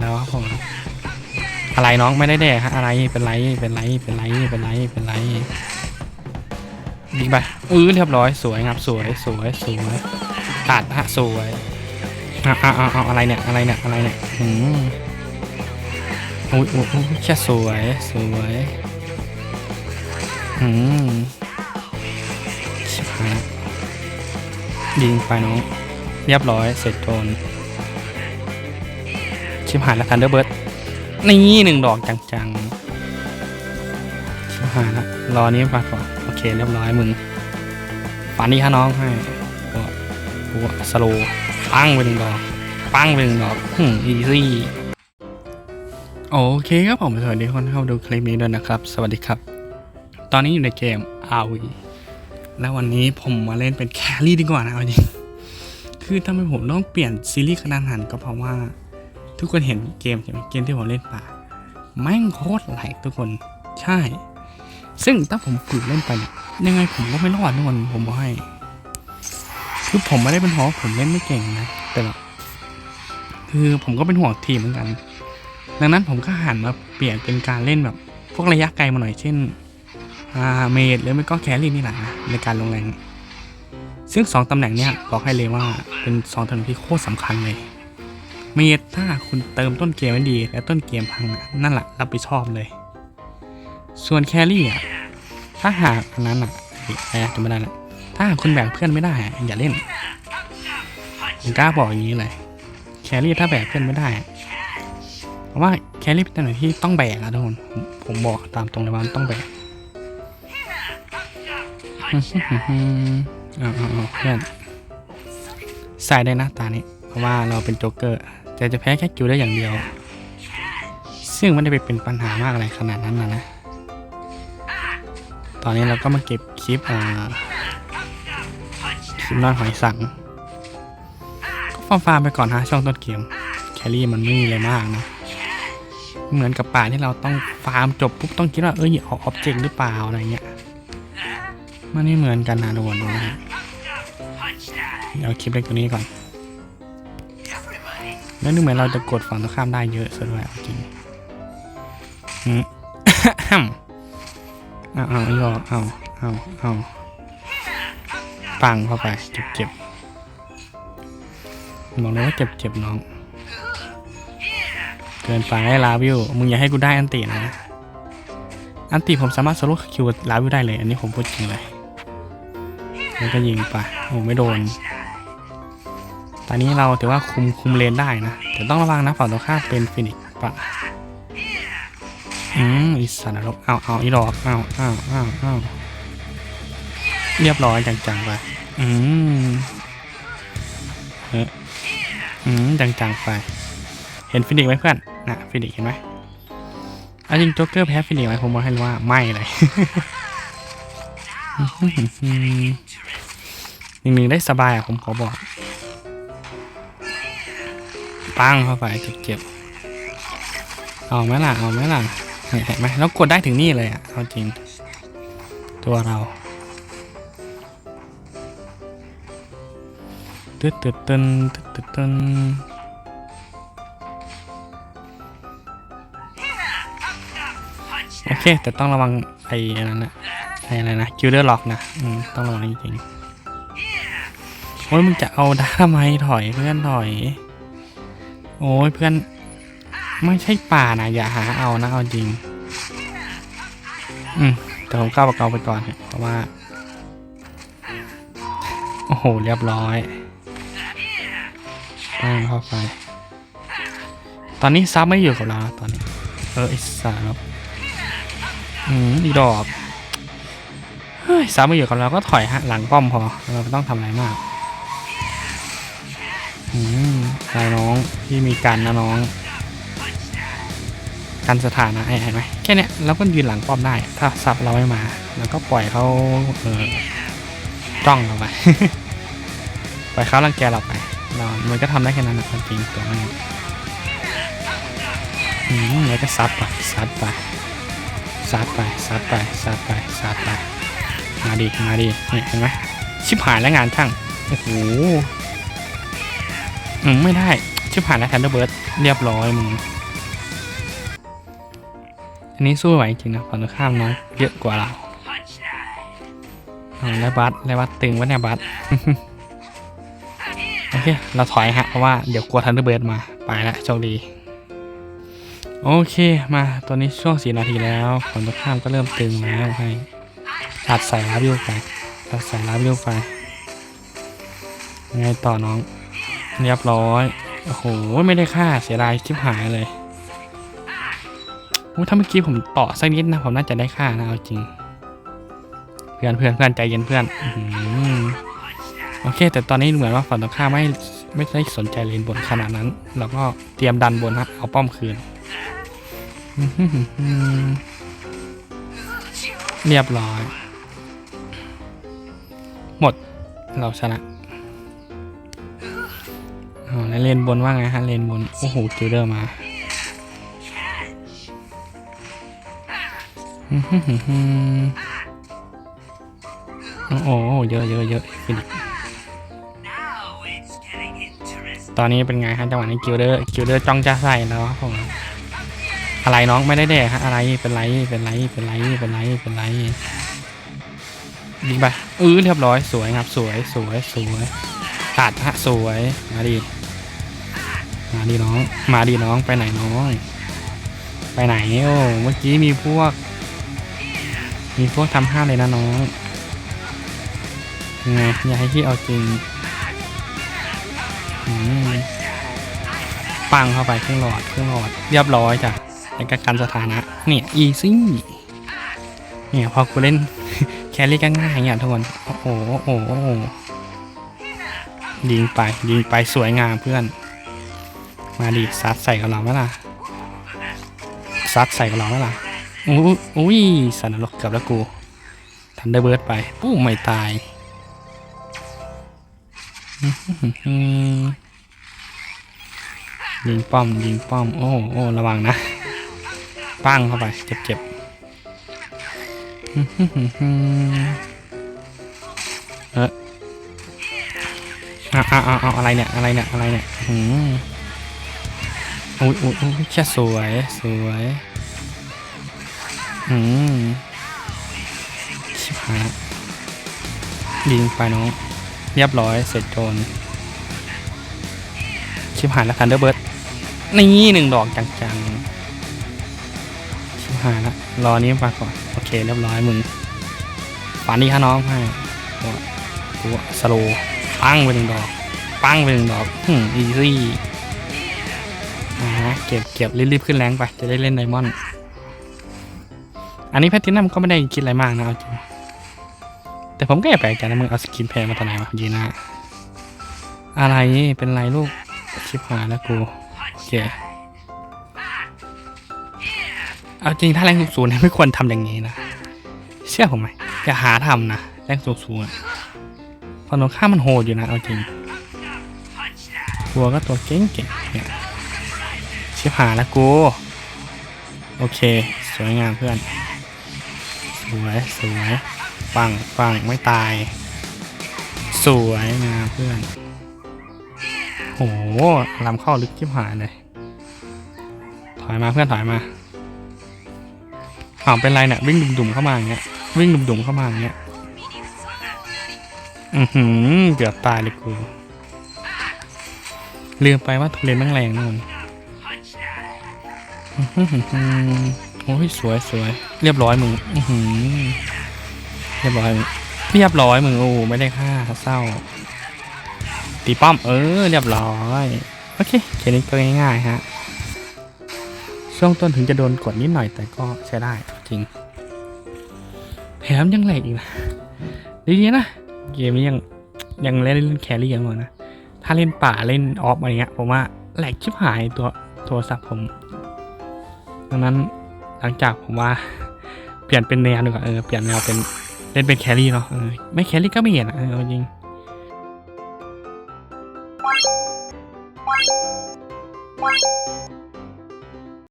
แล้วครับผมอะไรน้องไม่ได้แดกฮะอะไรเป็นไรเป็นไรเป็นไรเป็นไรเป็นไรดีไปอือเรียบร้อยสวยครับสวยสวยสวยตัดฮะสวยเอาเอาเอาเอาอะไรเนี่ยอะไรเนี่ยอะไรเนี่ยอืมอุ้ยอุ้ยแค่สวยสวยอืมชิบหายยิงไปน้องเรียบร้อยเสร็จโดน ชิบหายแล้วทันเดอร์เบิร์ดนี่หนึ่งดอกจังๆชิบหายแล้วรอนี้ไปก่อนโอเคเรียบร้อยมึงฝันดีฮะน้องให้โอ้โหสโลปังไปหนึ่งดอกปังไปหนึ่งดอกฮึมอีซี่โอเคครับผมสวัสดีคนเข้าดูคลิปนี้ด้วยนะครับ สวัสดีครับ ตอนนี้อยู่ในเกม RV แล้ววันนี้ผมมาเล่นเป็นแครี่ดีกว่านะเอาจริง คือทำไมผมต้องเปลี่ยนซีรีส์กระดหันก็เพราะว่า ทุกคนเห็นเกมใช่ไหมเกมที่ผมเล่นป่าแม่งโคตรไหลทุกคนใช่ ซึ่งถ้าผมฝึกเล่นไปยังไงผมก็ไม่รอดทุกคนผมบอกให้ คือผมไม่ได้เป็นเพราะว่าผมเล่นไม่เก่งนะ แต่แบบคือผมก็เป็นห่วงทีมเหมือนกัน ดังนั้นผมก็หันมาเปลี่ยนเป็นการเล่นแบบ พวกระยะไกลมาหน่อยเช่นอ่าเมดหรือไม่ก็แครี่นี่แหละนะในการลงแรง ซึ่งสองตำแหน่งเนี้ยบอกให้เลยว่าเป็นสองตำแหน่งที่โคตรสำคัญเลย เมดถ้าคุณเติมต้นเกมไม่ดี และต้นเกมพังนั่นแหละรับผิดชอบเลย ส่วนแครี่อะถ้าหากอันนั้นอะไอ้อะไรนะจำไม่ได้ละถ้าหากคุณแบ่งเพื่อนไม่ได้อย่าเล่นผมกล้าบอกอย่างนี้เลยแครี่ถ้าแบกเพื่อนไม่ได้เพราะว่าแครี่เป็นตำแหน่งที่ต้องแบกอะทุกคนผมบอกตามตรงเลยว่ามันต้องแบกเอาเอาเอาเพื่อนใส่ได้นะตานี้เพราะว่าเราเป็นโจ๊กเกอร์ แต่จะแพ้แค่คิวได้อย่างเดียว ซึ่งไม่ได้ไปเป็นปัญหามากอะไรขนาดนั้นนะนะ ตอนนี้เราก็มาเก็บคลิปอ่าคลิปนอนหอยสัง ก็ฟาร์มฟาร์มไปก่อนฮะช่วงต้นเกม แครี่มันไม่มีอะไรมากนะ เหมือนกับป่าที่เราต้องฟาร์มจบปุ๊บต้องคิดว่าเอ้ยออกออบเจกต์หรือเปล่าอะไรเงี้ย มันไม่เหมือนกันนะทุกคนนะเดี๋ยวคลิปเล็กตัวนี้ก่อน แล้วดูเหมือนเราจะกดฝั่งตรงข้ามได้เยอะซะด้วยจริงอืมเอาเอาย่อเอาเอาเอาปังเข้าไป เจ็บเจ็บบอกเลยว่าเจ็บเจ็บน้อง เกินไปลาวิว มึงอย่าให้กูได้อันตินะ อันติผมสามารถสโลคิวลาวิวได้เลย อันนี้ผมพูดจริงเลย แล้วก็ยิงไปโอ้ไม่โดน อนนี้เราถือว่าคุมคุมเลนได้นะ แต่ต้องระวังนะฝั่งตรงข้ามเป็นฟินิกซ์ปะอืมอีสันนรกเอาเอาอีดอกเอาเอาเอาเอาเรียบร้อยจังๆไป อืมเฮ้ยอืมจังๆไป เห็นฟินิกซ์ไหมเพื่อนนะฟินิกซ์เห็นไหมอาจริงโจ๊กเกอร์แพ้ฟินิกซ์ไหมผมบอกให้รู้ว่าไม่เลยหนึ่งหนึ่งได้สบายอะผมขอบอก ปังเข้าไปเจ็บเอาไหมล่ะ เอาไหมล่ะ เห็นไหมแล้วกดได้ถึงนี่เลยอะเอาจริง ตัวเราตึ๊ดตึ๊ดตึ๊นตึ๊ดตึ๊ดโอเค แต่ต้องระวังไอ้นั้นนะไอ้อะไรนะคิวเดอร์ล็อกนะอืมต้องระวังจริงๆโอ้ยมึงจะเอาดาทำไมถอยเพื่อนถอย โอ้ยเพื่อน ไม่ใช่ป่านะอย่าหาเอานะเอาจริง อืมแต่ผมก้าวประเกาไปก่อนเถอะเพราะว่า โอ้โห เรียบร้อยตั้งเข้าไป ตอนนี้ซับไม่อยู่กับเราตอนนี้ เออไอ้สารบอืมอีดอกเฮ้ยซับไม่อยู่กับเราก็ถอยฮะหลังป้อมพอ เราไม่ต้องทำอะไรมาก อืม อะไรน้องที่มีกันนะน้อง กันสถานะไอ้เห็นไหมแค่เนี้ยเราก็ยืนหลังป้อมได้ ถ้าซับเราไม่มา แล้วก็ปล่อยเขาเออจ้องเราไปปล่อยเขารังแกเราไปเรามันก็ทำได้แค่นั้นนะจริงตัวมันอืมแล้วก็ซัดไปซัดไปซัดไปซัดไปซัดไปซัดไปมาดีมาดีเนี่ยเห็นไหมชิบหายแล้วงานช่างโอ้โห อืมไม่ได้ ชิบหายแล้วทันเดอร์เบิร์ดเรียบร้อยมึง อันนี้สู้ไหวจริงนะฝั่งตรงข้ามน้องเยอะกว่าเราเอาแล้วบัสแล้วบัสตึงวะเนี่ยบัสโอเค เราถอยฮะ เพราะว่าเดี๋ยวกลัวทันเดอร์เบิร์ดมา ไปละโชคดี โอเค มาตอนนี้ช่วงสี่นาทีแล้วฝั่งตรงข้ามก็เริ่มตึงแล้วให้ตัดใส่ลาบิวไปตัดใส่ลาบิวไปยังไงต่อน้อง เรียบร้อย โอ้โห ไม่ได้ค่าเสียดายชิบหายเลยโอ้ถ้าเมื่อกี้ผมต่อสักนิดนะ ผมน่าจะได้ค่านะเอาจริง เพื่อนเพื่อนเพื่อนใจเย็นเพื่อนอโอเค แต่ตอนนี้เหมือนว่าฝั่งตรงข้ามไม่ไม่ได้สนใจเลนบนขนาดนั้น เราก็เตรียมดันบนฮะเอาป้อมคืนเรียบร้อย หมดเราชนะ อ๋อแล้วเลนบนว่าไงฮะเลนบน โอ้โหจูเดอร์มาโอ้โหเยอะเยอะเยอะฟินิกตอนนี้เป็นไงฮะจังหวะนี้กิลเดอร์กิลเดอร์จ้องจะใส่แล้วครับผมอะไรน้องไม่ได้แดกฮะอะไรเป็นไรเป็นไรเป็นไรเป็นไรเป็นไรยิงไปเออเรียบร้อยสวยครับสวยสวยสวยตัดฮะสวยมาดี มาดีน้อง มาดีน้องไปไหนน้องไปไหนโอ้เมื่อกี้มีพวก มีพวกทำห้าเลยนะน้องยังไงอย่าให้ที่เอาจริงปังเข้าไปเครื่องหลอดเครื่องหลอดเรียบร้อยจ้ะในการกันสถานะ เนี่ยอีซี่เนี่ยพอกูเล่นแครี่ก็ง่ายอย่างทุกคนโอ้โหโอ้โหยิงไปยิงไปสวยงามเพื่อน มาดิซัดใส่กับเราไหมล่ะซัดใส่กับเราไหมล่ะอุ้ยสันนรกเกือบแล้วกูทันได้เบิร์ดไปปุ้ไม่ตายยิงป้อมยิงป้อม โอ้โอ้ระวังนะปั้งเข้าไป เจ็บเจ็บเอออาเอาเอาเอาอะไรเนี่ย อะไรเนี่ย อะไรเนี่ย อืม อุ้ยอุ้ยอุ้ยแค่สวย สวยอืมชิบหายยิงไปน้อง เรียบร้อยเสร็จโจรชิบหายแล้วทันเดอร์เบิร์ดนี่หนึ่งดอกจังๆ ชิบหายละรอนี้มาก่อน โอเค เรียบร้อยมึงฝันดีฮะน้องให้ตัวตัวสโลปั้งไปหนึ่งดอก ปั้งไปหนึ่งดอกอืมอีซี่ อ่าฮะเก็บเก็บรีบๆขึ้นแรงไปจะได้เล่นไดมอนด์อันนี้แพทตินัมก็ไม่ได้คิดอะไรมากนะเอาจริงแต่ผมก็แอบแปลกใจนะมึงเอาสกินแพงมาตอนไหนวะยีน่าอะไรเป็นไรลูกชิบหายแล้วกูโอเคเอาจริงถ้าแรงสูงๆไม่ควรทำอย่างนี้นะ เชื่อผมไหมอย่าหาทำนะแรงสูงๆอะฝั่งตรงข้ามมันโหดอยู่นะเอาจริงตัวก็ตัวเก่งๆเนี่ย ชิบหายล้วกู โอเค สวยงามเพื่อน สวยสวยปังปังไม่ตาย สวยงามเพื่อน โหลำเข้าลึกชิบหายเลย ถอยมาเพื่อนถอยมาอ้าวเป็นไรเนี่ยวิ่งดุ่มๆเข้ามาอย่างเงี้ยวิ่งดุ่มๆเข้ามาอย่างเงี้ยอือหือเกือบตายเลยกูลืมไปว่าทุเรียนแม่งแรงนู่น โอ้ยสวยสวยเรียบร้อยมึงอืเรียบร้อยมึงเรียบร้อยมึงโอ้ไม่ได้ค่าเศร้า ตีป้อมเออเรียบร้อย โอเคเกมนี้ก็ง่ายๆฮะ ช่วงต้นถึงจะโดนกดนิดหน่อยแต่ก็ใช้ได้จริง แถมยังแหลกอีกนะดีๆนะ เกมนี้ยังยังเล่นเล่นแครี่ยังก่อนนะ ถ้าเล่นป่าเล่นออฟอะไรเงี้ยผมว่าแหลกชิบหายตัวโทรศัพท์ผม ดังนั้นหลังจากผมว่า เปลี่ยนเป็นแนวดีกว่าเออเปลี่ยนแนวเป็นเล่นเป็นแครี่เนาะเออไม่แครี่ก็ไม่เห็นอะเออจริง